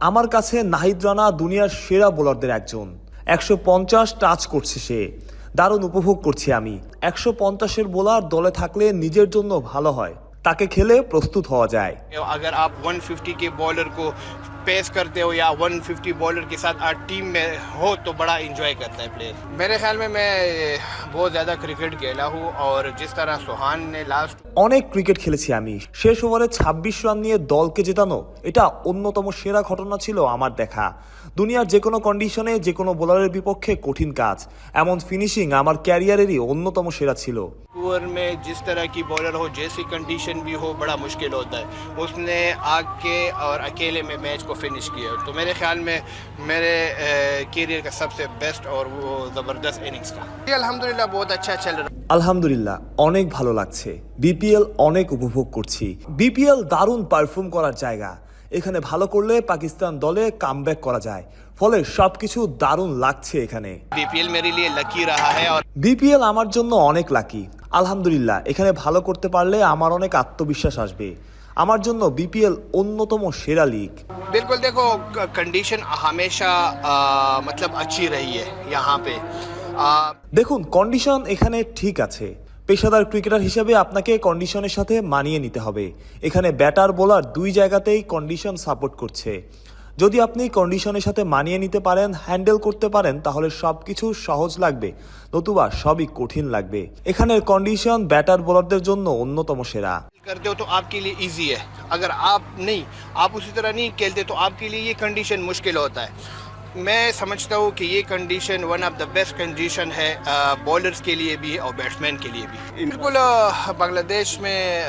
আমার কাছে নাহিদ রানা দুনিয়ার সেরা বোলারদের একজন। একশো পঞ্চাশ টাচ করছে সে। দারুণ উপভোগ করছি আমি। একশো পঞ্চাশের বোলার দলে থাকলে নিজের জন্য ভালো হয়। তাকে খেলে প্রস্তুত হওয়া যায় अगर आप 150 के बॉलर को पेस करते हो या 150 बॉलर के साथ आप टीम में हो तो बड़ा इंजॉय करता है प्लेयर मेरे ख्याल में मैं बहुत ज़्यादा क्रिकेट खेला हूँ और जिस तरह सुहान ने लास्ट অনেক ক্রিকেট খেলেছি আমি শেষ ওভারে ২৬ রান নিয়ে দলকে জেতানো এটা অন্যতম সেরা ঘটনা ছিল আমার দেখা দুনিয়ার যে কোনো কন্ডিশনে যে কোনো বোলারের বিপক্ষে কঠিন কাজ এমন ফিনিশিং আমার ক্যারিয়ারেরই অন্যতম সেরা ছিল ओवर में जिस तरह की बॉलर हो जैसी कंडीशन भी हो बड़ा मुश्किल होता है उसने आके और अकेले में मैच को फिनिश किया तो मेरे ख्याल में मेरे करियर का सबसे बेस्ट और वो ज़बरदस्त इनिंग्स था ये अल्हम्दुलिल्लाह बहुत अच्छा चल रहा আলহামদুলিল্লাহ অনেক ভালো লাগছে বিপিএল অনেক উপভোগ করছি বিপিএল দারুণ পারফর্ম করার জায়গা এখানে ভালো করলে পাকিস্তান দলে কামব্যাক করা যায় ফলে সবকিছু দারুণ লাগছে এখানে बीपीएल मेरे लिए लकी रहा है और বিপিএল আমার জন্য অনেক লাকি আলহামদুলিল্লাহ এখানে ভালো করতে পারলে আমার অনেক আত্মবিশ্বাস আসবে আমার জন্য বিপিএল অন্যতম সেরা লিগ बिल्कुल देखो कंडीशन हमेशा आ, मतलब अच्छी रही है यहाँ पे आ, দেখুন কন্ডিশন এখানে ঠিক আছে পেশাদার ক্রিকেটার হিসেবে আপনাকে কন্ডিশনের সাথে মানিয়ে নিতে হবে এখানে ব্যাটার বোলার দুই জায়গাতেই কন্ডিশন সাপোর্ট করছে যদি আপনি কন্ডিশনের সাথে মানিয়ে নিতে পারেন হ্যান্ডেল করতে পারেন তাহলে সব কিছু সহজ লাগবে নতুবা সবই কঠিন লাগবে এখানের কন্ডিশন ব্যাটার বোলারদের জন্য অন্যতম সেরা करते हो तो आपके लिए इजी है अगर आप नहीं आप उसी तरह नहीं खेलते तो आपके लिए ये कंडीशन मुश्किल होता है میں سمجھتا ہوں کہ یہ کنڈیشن ون آف دا بیسٹ کنڈیشن ہے بولرز کے لیے بھی اور بیٹس مین کے لیے بھی۔ بالکل بنگلہ دیش میں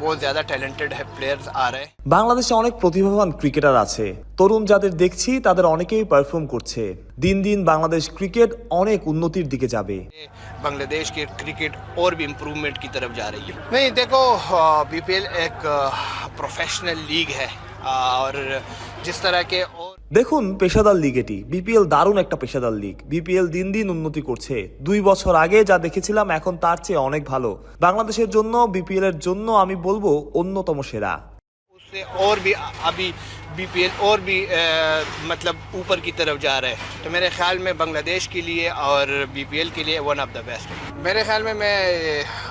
بہت زیادہ ٹیلنٹڈ ہے پلیئرز آ رہے ہیں۔ بنگلہ বাংলাদেশে অনেক প্রতিভাবান ক্রিকেটার আছে। তরুণ যাদের দেখছি তাদের অনেকেই পারফর্ম করছে। দিন দিন বাংলাদেশ ক্রিকেট অনেক উন্নতির দিকে যাবে। بنگلہ دیش کی کرکٹ اور بھی امپروومنٹ کی طرف جا رہی ہے۔ نہیں دیکھو بی پی ایل ایک پروفیشنل لیگ ہے۔ اور جس طرح کے দেখুন পেশাদার লিগ এটি। বিপিএল দারুণ একটা পেশাদার লিগ বিপিএল দিন দিন উন্নতি করছে। দুই বছর আগে যা দেখেছিলাম এখন তার চেয়ে অনেক ভালো। বাংলাদেশের জন্য বিপিএল এর জন্য আমি বলব অন্যতম সেরা। سے اور بھی ابھی بی پی ایل اور بھی مطلب اوپر کی طرف جا رہے ہیں۔ تو میرے خیال میں بنگلہ دیش کے لیے اور بی پی ایل کے لیے ون آف دا بیسٹ میرے خیال میں میں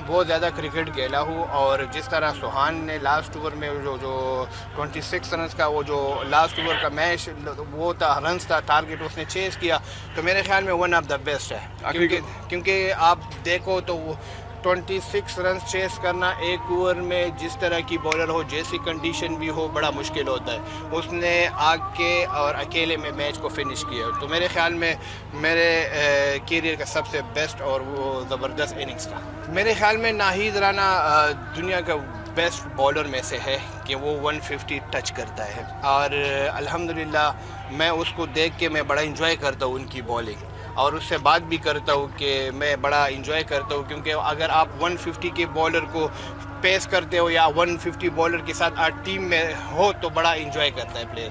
بہت زیادہ کرکٹ کھیلا ہوں اور جس طرح سوہان نے لاسٹ اوور میں جو جو ٹونٹی سکس رنس کا وہ جو لاسٹ اوور کا میچ وہ تھا رنس تھا ٹارگیٹ اس نے چیز کیا۔ تو میرے خیال میں ون آف دا بیسٹ ہے۔ کیونکہ کیونکہ آپ دیکھو تو ٹونٹی سکس رنز چیس کرنا ایک اوور میں جس طرح کی بولر ہو، جیسی کنڈیشن بھی ہو، بڑا مشکل ہوتا ہے۔ اس نے آگ کے اور اکیلے میں میچ کو فنش کیا۔ تو میرے خیال میں میرے کیریئر کا سب سے بیسٹ اور وہ زبردست اننگز تھا میرے خیال میں ناہید رانا دنیا کا بیسٹ بالر میں سے ہے کہ وہ 150 ٹچ کرتا ہے۔ اور الحمدللہ میں اس کو دیکھ کے میں بڑا انجوائے کرتا ہوں ان کی بالنگ اور اس سے بات بھی کرتا ہوں کہ میں بڑا انجوائے کرتا ہوں کیونکہ اگر آپ 150 کے بالر کو پیس کرتے ہو یا 150 بالر کے ساتھ آپ ٹیم میں ہو تو بڑا انجوائے کرتا ہے پلیئر